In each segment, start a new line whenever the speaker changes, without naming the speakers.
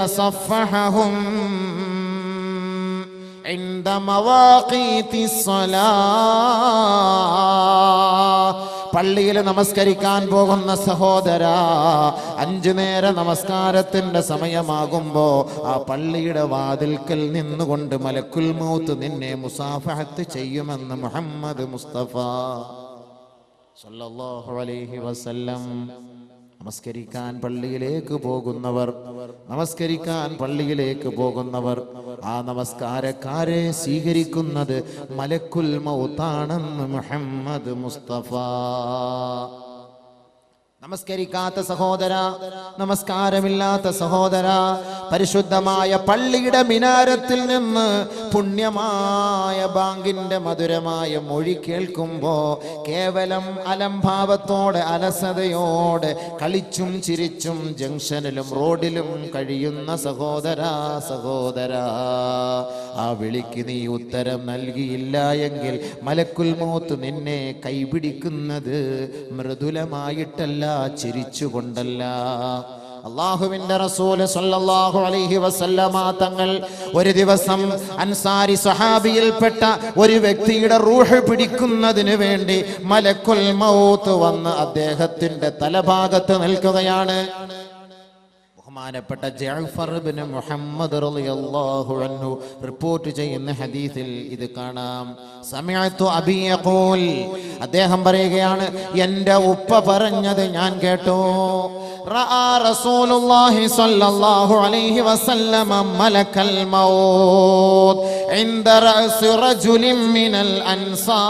صفحهم عند مواقيت الصلاة പള്ളിയിൽ നമസ്കരിക്കാൻ പോകുന്ന സഹോദര അഞ്ചു നേര നമസ്കാരത്തിന്റെ സമയമാകുമ്പോ ആ പള്ളിയുടെ വാതിൽക്കൽ നിന്നുകൊണ്ട് മലക്കുൽ മൗത്ത് നിന്നെ മുസാഫഹത്ത് ചെയ്യുമെന്ന് മുഹമ്മദ് മുസ്തഫ സല്ലല്ലാഹു അലൈഹി വസല്ലം നമസ്കരിക്കാൻ പള്ളിയിലേക്ക് പോകുന്നവർ നമസ്കരിക്കാൻ പള്ളിയിലേക്ക് പോകുന്നവർ. ആ നമസ്കാരക്കാരെ സ്വീകരിക്കുന്നത് മലക്കുൽ മൗത്താണെന്ന് മുഹമ്മദ് മുസ്തഫ. നമസ്കരിക്കാത്ത സഹോദര നമസ്കാരമില്ലാത്ത സഹോദര പരിശുദ്ധമായ പള്ളിയുടെ മിനാരത്തിൽ നിന്ന് പുണ്യമായ ബാങ്കിന്റെ മധുരമായ മൊഴി കേൾക്കുമ്പോ കേവലം അലംഭാവത്തോടെ അലസതയോടെ കളിച്ചും ചിരിച്ചും ജംഗ്ഷനിലും റോഡിലും കഴിയുന്ന സഹോദര സഹോദര ആ വിളിക്ക് നീ ഉത്തരം നൽകിയില്ല എങ്കിൽ മലക്കുൽ മോത്ത് നിന്നെ കൈപിടിക്കുന്നത് മൃദുലമായിട്ടല്ല. ചിരിച്ചുകൊണ്ടല്ല അള്ളാഹുവിന്റെ റസൂൽ സല്ലല്ലാഹു അലൈഹി വസല്ലമ തങ്ങൾ ഒരു ദിവസം അൻസാരി സഹാബിയിൽപ്പെട്ട ഒരു വ്യക്തിയുടെ റൂഹ് പിടിക്കുന്നതിന് വേണ്ടി മലക്കുൽ മൗത്ത് വന്ന് അദ്ദേഹത്തിന്റെ തലഭാഗത്ത് നിൽക്കുകയാണ്. ബഹുമാനപ്പെട്ട ജഅഫർ ബിൻ മുഹമ്മദ് റളിയല്ലാഹു അൻഹു റിപ്പോർട്ട് ചെയ്യുന്ന ഹദീസിൽ ഇത് കാണാം. സമയത്തു അബി യഖൂൽ. അദ്ദേഹം പറയുകയാണ് എന്റെ ഉപ്പ പറഞ്ഞത് ഞാൻ കേട്ടു. റആ റസൂലുള്ളാഹി സ്വല്ലല്ലാഹു അലൈഹി വസല്ലമ മലക്കൽ മൗത് ഇൻദ റഅസ് റജുലിൻ മിനൽ അൻസാർ.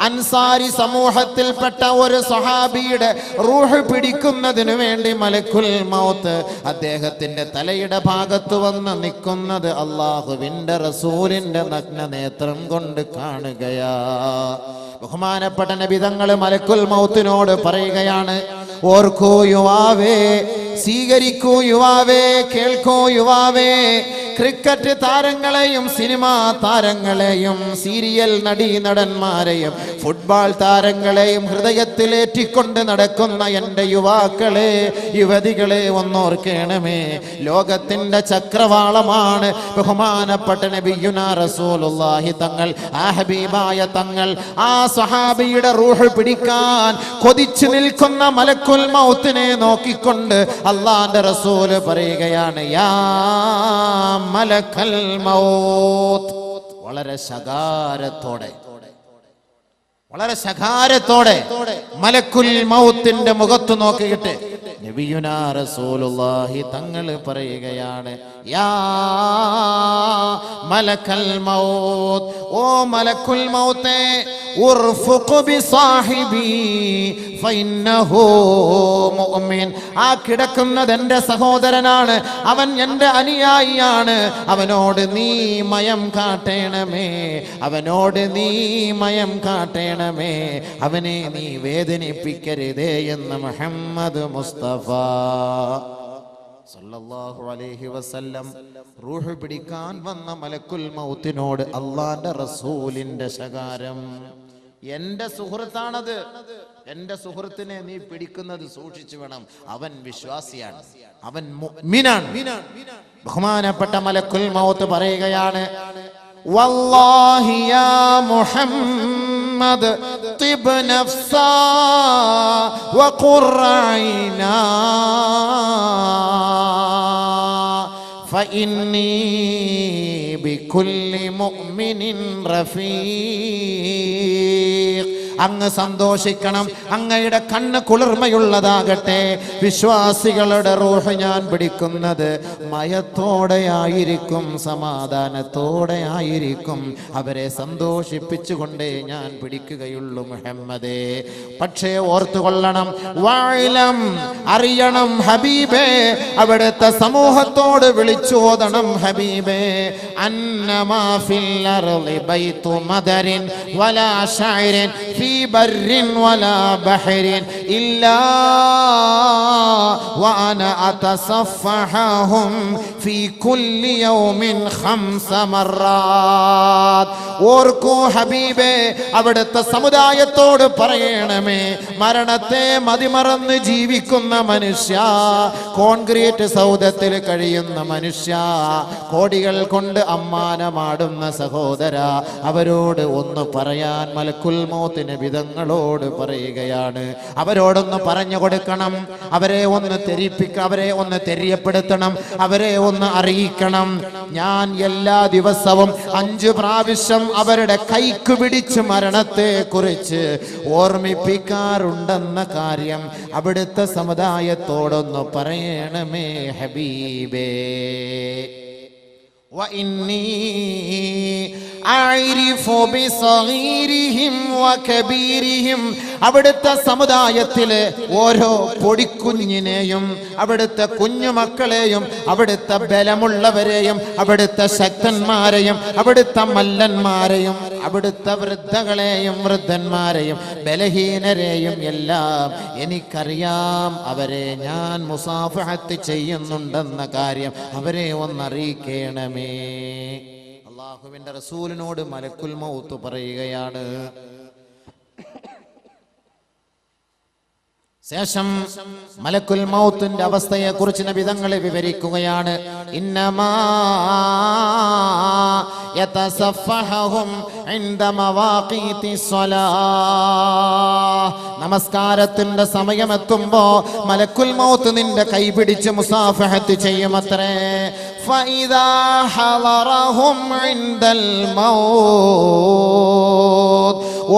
അൻസാരി സമൂഹത്തിൽപ്പെട്ട ഒരു സഹാബിയുടെ റൂഹ് പിടിക്കുന്നതിനു വേണ്ടി മലക്കുൽ മൗത്ത് അദ്ദേഹത്തിന്റെ തലയുടെ ഭാഗത്ത് വന്ന് നിൽക്കുന്നത് അള്ളാഹുവിന്റെ റസൂലിന്റെ നഗ്ന നേത്രം കൊണ്ട് കാണുകയാ. ബഹുമാനപ്പെട്ട നബിതങ്ങൾ മലക്കുൽ മൗത്തിനോട് പറയുകയാണ് ഓർക്കൂ യുവാവേ സ്വീകരിക്കൂ യുവാവേ കേൾക്കൂ യുവാവേ ക്രിക്കറ്റ് താരങ്ങളെയും സിനിമാ താരങ്ങളെയും സീരിയൽ നടീ നടന്മാരെയും ഫുട്ബോൾ താരങ്ങളെയും ഹൃദയത്തിലേറ്റിക്കൊണ്ട് നടക്കുന്ന എന്റെ യുവാക്കളെ യുവതികളെ ഒന്നോർക്കണമേ. ലോകത്തിന്റെ ചക്രവാളമാണ് ബഹുമാനപ്പെട്ട നബിയുന റസൂലുള്ളാഹി തങ്ങൾ. ആ ഹബീബായ തങ്ങൾ ആ സഹാബിയുടെ റൂഹ് പിടിക്കാൻ കൊതിച്ചു നിൽക്കുന്ന മലക്കുൽ മൗത്തിനെ നോക്കിക്കൊണ്ട് അള്ളാന്റെ റസൂൽ പറയുകയാണ് യാ മലക്കൽ മൗത്ത്. വളരെ ശകാരത്തോടെ വളരെ ശകാരത്തോടെ മലക്കുൽ മൗത്തിന്റെ മുഖത്ത് നോക്കിയിട്ട് നബിയുനാ റസൂലുള്ളാഹി തങ്ങൾ പറയുകയാണ് യാ മലക്കൽ മൗത്ത് ഓ മലക്കുൽ മൗത്തേ ആ കിടക്കുന്നത് എന്റെ സഹോദരനാണ്. അവൻ എന്റെ അനുയായിയാണ്. അവനോട് നീ മയം കാട്ടേണമേ. അവനോട് നീ മയം കാട്ടേണമേ. അവനെ നീ വേദനിപ്പിക്കരുതേ എന്ന് മുഹമ്മദ് മുസ്തഫ. സല്ലല്ലാഹു അലൈഹി വസല്ലം റൂഹ് പിടിക്കാൻ വന്ന മലക്കുൽ മൗത്തിനോട് അള്ളാന്റെ റസൂലിന്റെ ശകാരം. എന്റെ സുഹൃത്താണത്. എന്റെ സുഹൃത്തിനെ നീ പിടിക്കുന്നത് സൂക്ഷിച്ചു വേണം. അവൻ വിശ്വാസിയാണ്. അവൻ ബഹുമാനപ്പെട്ട മലക്കുൽ മൗത്ത് പറയുകയാണ് വല്ലാഹി യാ محمد طب نفسا وقر عينا. فإني بكل مؤمن رفيق. അങ്ങ് സന്തോഷിക്കണം. അങ്ങയുടെ കണ്ണ് കുളിർമയുള്ളതാകട്ടെ. വിശ്വാസികളുടെ റൂഹ് ഞാൻ പിടിക്കുന്നത് മയത്തോടെയായിരിക്കും സമാധാനത്തോടെ ആയിരിക്കും അവരെ സന്തോഷിപ്പിച്ചുകൊണ്ടേ ഞാൻ പിടിക്കുകയുള്ളൂ മുഹമ്മദേ. പക്ഷേ ഓർത്തുകൊള്ളണം വായിലം അറിയണം ഹബീബേ. അവിടുത്തെ സമൂഹത്തോട് വിളിച്ചോതണം ഹബീബേ. അന്നമാ ഫിൽ അർളി ബൈതു മദരിൻ വലാ ശഅരിൻ ഫീ في بر ولا بحر. إلا وأنا أتصفحهم في كل يوم خمس مرات ഓർക്കൂ ഹബീബേ അവിടുത്തെ സമുദായത്തോട് പറയണമേ മരണത്തെ മതിമറന്ന് ജീവിക്കുന്ന മനുഷ്യ കോൺക്രീറ്റ് സൗധത്തിൽ കഴിയുന്ന മനുഷ്യ കോടികൾ കൊണ്ട് അമ്മാനമാടുന്ന സഹോദര അവരോട് ഒന്ന് പറയാൻ മലക്കുൽ മോത്തിന് വിധങ്ങളോട് പറയുകയാണ് അവരോടൊന്ന് പറഞ്ഞു കൊടുക്കണം അവരെ ഒന്ന് തെരിപ്പിക്ക അവരെ ഒന്ന് തെര്യപ്പെടുത്തണം അവരെ ഒന്ന് അറിയിക്കണം ഞാൻ എല്ലാ ദിവസവും അഞ്ചു പ്രാവശ്യം അവരുടെ കൈക്ക് പിടിച്ച് മരണത്തെ കുറിച്ച് ഓർമ്മിപ്പിക്കാറുണ്ടെന്ന കാര്യം അവിടുത്തെ സമുദായത്തോടൊന്ന് പറയണമേ ഹബീബേ وإني أعرف بصغيرهم وكبيرهم അവിടുത്തെ സമുദായത്തിലെ ഓരോ പൊടിക്കുഞ്ഞിനെയും അവിടുത്തെ കുഞ്ഞുമക്കളെയും അവിടുത്തെ ബലമുള്ളവരെയും അവിടുത്തെ ശക്തന്മാരെയും അവിടുത്തെ മല്ലന്മാരെയും അവിടുത്തെ വൃദ്ധകളെയും വൃദ്ധന്മാരെയും ബലഹീനരെയും എല്ലാം എനിക്കറിയാം. അവരെ ഞാൻ മുസാഫഹത്ത് ചെയ്യുന്നുണ്ടെന്ന കാര്യം അവരെ ഒന്നറിയിക്കണമേ. അള്ളാഹുവിന്റെ റസൂലിനോട് മലക്കുൽ മൗത്ത് പറയുകയാണ്. ശേഷം മലക്കുൽ മൗത്തിന്റെ അവസ്ഥയെ കുറിച്ച് നബിതങ്ങളെ വിവരിക്കുകയാണ്. നമസ്കാരത്തിന്റെ സമയമെത്തുമ്പോ മലക്കുൽ മൗത്ത് നിന്റെ കൈപിടിച്ച് മുസാഫഹത്ത് ചെയ്യുമത്രേ. فإذا حضرهم عند الموت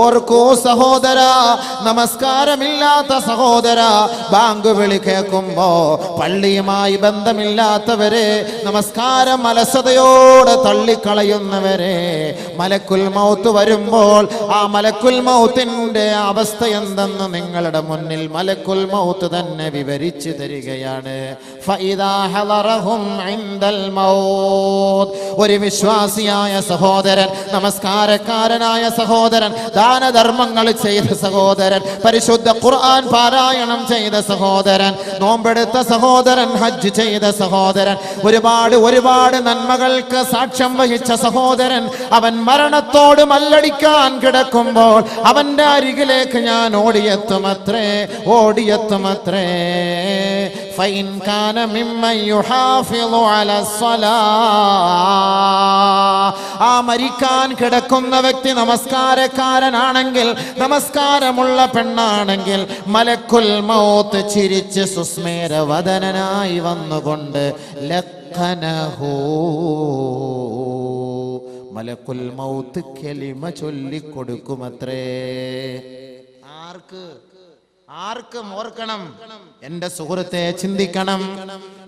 ഓർക്കൂ സഹോദര നമസ്കാരമില്ലാത്ത സഹോദര. ബാങ്ക് വിളി കേൾക്കുമ്പോ പള്ളിയുമായി ബന്ധമില്ലാത്തവരെ നമസ്കാരം അലസതയോടെ തള്ളിക്കളയുന്നവരെ. മലക്കുൽ മൗത്ത് വരുമ്പോൾ ആ മലക്കുൽ മൗത്തിന്റെ അവസ്ഥ എന്തെന്ന് നിങ്ങളുടെ മുന്നിൽ മലക്കുൽ മൗത്ത് തന്നെ വിവരിച്ചു തരികയാണ്. ഒരു വിശ്വാസിയായ സഹോദരൻ നമസ്കാരക്കാരനായ സഹോദരൻ ദാനധർമ്മങ്ങൾ ചെയ്ത സഹോദരൻ പരിശുദ്ധ ഖുർആൻ പാരായണം ചെയ്ത സഹോദരൻ നോമ്പെടുത്ത സഹോദരൻ ഹജ്ജ് ചെയ്ത സഹോദരൻ ഒരുപാട് ഒരുപാട് നന്മകൾക്ക് സാക്ഷ്യം വഹിച്ച സഹോദരൻ അവൻ മരണത്തോട് മല്ലടിക്കാൻ കിടക്കുമ്പോൾ അവന്റെ അരികിലേക്ക് ഞാൻ ഓടിയെത്തുമത്രേ ഓടിയെത്തുമത്രേ فإن كان ممن يحافظ على الصلاة ആ മരിക്കാൻ കിടക്കുന്ന വ്യക്തി നമസ്കാരക്കാരനാണെങ്കിൽ നമസ്കാരമുള്ള പെണ്ണാണെങ്കിൽ മലക്കുൽ മൗത്ത് ചിരിച്ച് സുസ്മേരവദനായി വന്നുകൊണ്ട് ലഖനഹൂ മലക്കുൽ മൗത്ത് കെലിമ ചൊല്ലിക്കൊടുക്കുമത്രേ. ആർക്ക്? ആർക്കും ഓർക്കണം എന്റെ സുഹൃത്തെ ചിന്തിക്കണം.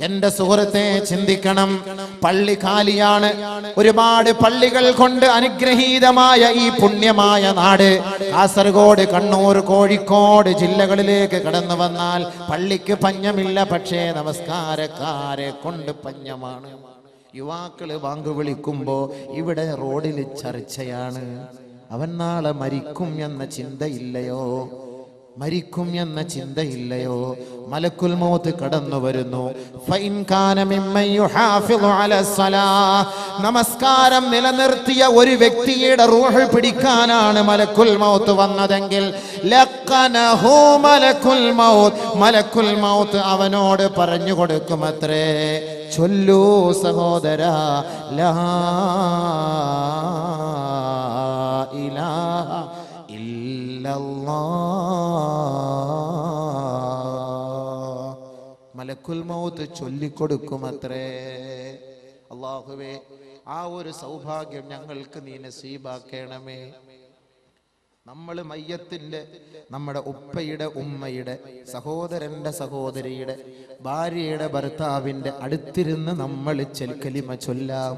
എന്റെ സുഹൃത്തെ ചിന്തിക്കണം. പള്ളി കാലിയാണ്. ഒരുപാട് പള്ളികൾ കൊണ്ട് അനുഗ്രഹീതമായ ഈ പുണ്യമായ നാട്. കാസർഗോഡ് കണ്ണൂർ കോഴിക്കോട് ജില്ലകളിലേക്ക് കടന്നു വന്നാൽ പള്ളിക്ക് പഞ്ഞമില്ല. പക്ഷേ നമസ്കാരക്കാരെ കൊണ്ട് പഞ്ഞമാണ്. യുവാക്കൾ വാങ്ങു വിളിക്കുമ്പോ ഇവിടെ റോഡിൽ ചർച്ചയാണ്. അവൻ നാളെ മരിക്കും എന്ന ചിന്തയില്ലയോ? മരിക്കും എന്ന ചിന്തയില്ലയോ? മലക്കുൽ മൗത്ത് കടന്നു വരുന്നു. നമസ്കാരം നിലനിർത്തിയ ഒരു വ്യക്തിയുടെ റൂഹ് പിടിക്കാനാണ് മലക്കുൽ മൗത്ത് വന്നതെങ്കിൽ മലക്കുൽ മൗത്ത്. മലക്കുൽ മൗത്ത് അവനോട് പറഞ്ഞു കൊടുക്കുമത്രേ. ചൊല്ലൂ സഹോദര ലാ മലക്കുൽ മൗത്ത് ചൊല്ലിക്കൊടുക്കുമത്രേ. അള്ളാഹുവേ ആ ഒരു സൗഭാഗ്യം ഞങ്ങൾക്ക് നീ നസീബാക്കണമേ. നമ്മൾ മയ്യത്തിന്റെ നമ്മുടെ ഉപ്പയുടെ ഉമ്മയുടെ സഹോദരന്റെ സഹോദരിയുടെ ഭാര്യയുടെ ഭർത്താവിന്റെ അടുത്തിരുന്ന് നമ്മൾ ചെൽക്കലിമ ചൊല്ലാം.